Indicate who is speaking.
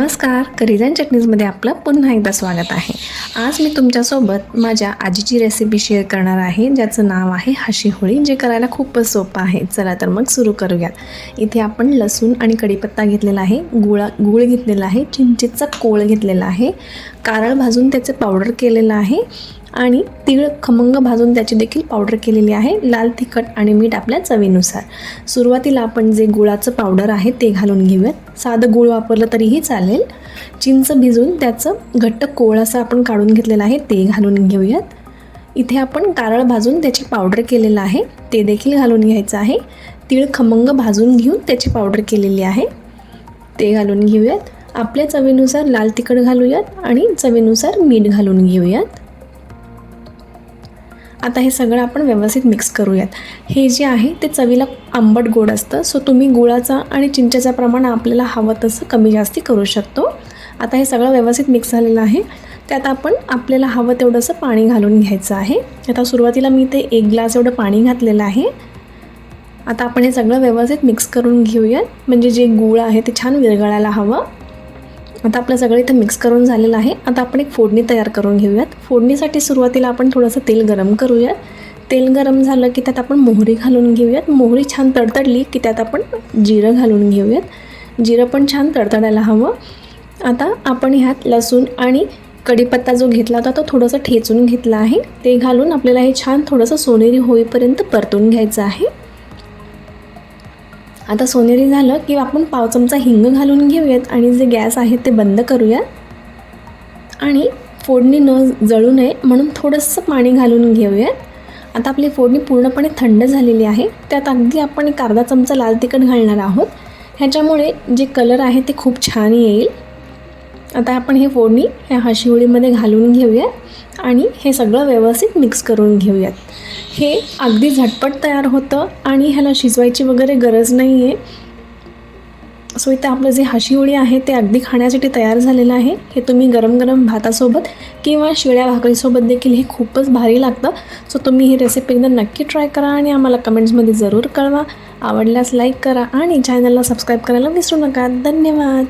Speaker 1: नमस्कार करिजन चटणीजमध्ये आपलं पुन्हा एकदा स्वागत आहे. आज मी तुमच्यासोबत माझ्या आजीची रेसिपी शेअर करणार आहे. ज्याचं नाव आहे हाशी होळी जे करायला खूपच सोपं आहे. चला तर मग सुरू करूयात. इथे आपण लसूण आणि कढीपत्ता घेतलेला आहे. गुळा गूळ घेतलेला आहे. चिंचेचा कोळ घेतलेला आहे. कारळ भाजून त्याचं पावडर केलेलं आहे. आणि तीळ खमंग भाजून त्याची देखील पावडर केलेली आहे. लाल तिखट आणि मीठ आपल्या चवीनुसार. सुरुवातीला आपण जे गुळाचं पावडर आहे ते घालून घेऊयात. साधं गुळ वापरलं तरीही चालेल. चिंच भिजून त्याचं घट्ट कोळ असं आपण काढून घेतलेलं आहे ते घालून घेऊयात. इथे आपण कारळ भाजून त्याची पावडर केलेलं आहे ते देखील घालून घ्यायचं आहे. तीळ खमंग भाजून घेऊन त्याची पावडर केलेली आहे ते घालून घेऊयात. आपल्या चवीनुसार लाल तिखट घालूयात आणि चवीनुसार मीठ घालून घेऊयात. आता हे सगळं आपण व्यवस्थित मिक्स करूयात. हे जे आहे ते चवीला आंबट गोड असतं. सो तुम्ही गुळाचा आणि चिंचेचं प्रमाण आपल्याला हवं तसं कमी जास्ती करू शकतो. आता हे सगळं व्यवस्थित मिक्स झालेलं आहे. त्यात आपण आपल्याला हवं तेवढंसं पाणी घालून घ्यायचं आहे. आता सुरुवातीला मी ते एक ग्लास एवढं पाणी घातलेलं आहे. आता आपण हे सगळं व्यवस्थित मिक्स करून घेऊयात. म्हणजे जे गूळ आहे ते छान विरघळायला हवं. आता आपलं सगळं इथं मिक्स करून झालेलं आहे. आता आपण एक फोडणी तयार करून घेऊयात. फोडणीसाठी सुरुवातीला आपण थोडंसं तेल गरम करूयात. तेल गरम झालं की त्यात आपण मोहरी घालून घेऊयात. मोहरी छान तडतडली की त्यात आपण जिरं घालून घेऊयात. जिरं पण छान तडतडायला हवं. आता आपण ह्यात लसूण आणि कढीपत्ता जो घेतला होता तो थोडंसं ठेचून घेतला आहे. ते घालून आपल्याला हे छान थोडंसं सोनेरी होईपर्यंत परतून घ्यायचं आहे. आता सोनेरी झालं की आपण पाव चमचा हिंग घालून घेऊयात आणि जे गॅस आहे ते बंद करूयात. आणि फोडणी न जळू नये म्हणून थोडंसं पाणी घालून घेऊयात. आता आपली फोडणी पूर्णपणे थंड झालेली आहे. त्यात अगदी आपण एक अर्धा चमचा लाल तिखट घालणार आहोत. ह्याच्यामुळे जे कलर आहे ते खूप छान येईल. आता आपण हे फोडणी ह्या हशिवळीमध्ये घालून घेऊयात आणि हे सगळं व्यवस्थित मिक्स करून घेऊयात. हे अगदी झटपट तयार होतं आणि ह्याला शिजवायची वगैरे गरज नाही आहे सो इथं आपलं जे हाशिवळी आहे ते अगदी खाण्यासाठी तयार झालेलं आहे. हे तुम्ही गरम गरम भातासोबत किंवा शिळ्या भाकरीसोबत देखील हे खूपच भारी लागतं. सो तुम्ही ही रेसिपी एकदा नक्की ट्राय करा आणि आम्हाला कमेंट्समध्ये जरूर कळवा. आवडल्यास लाईक करा आणि चॅनलला सबस्क्राईब करायला विसरू नका. धन्यवाद!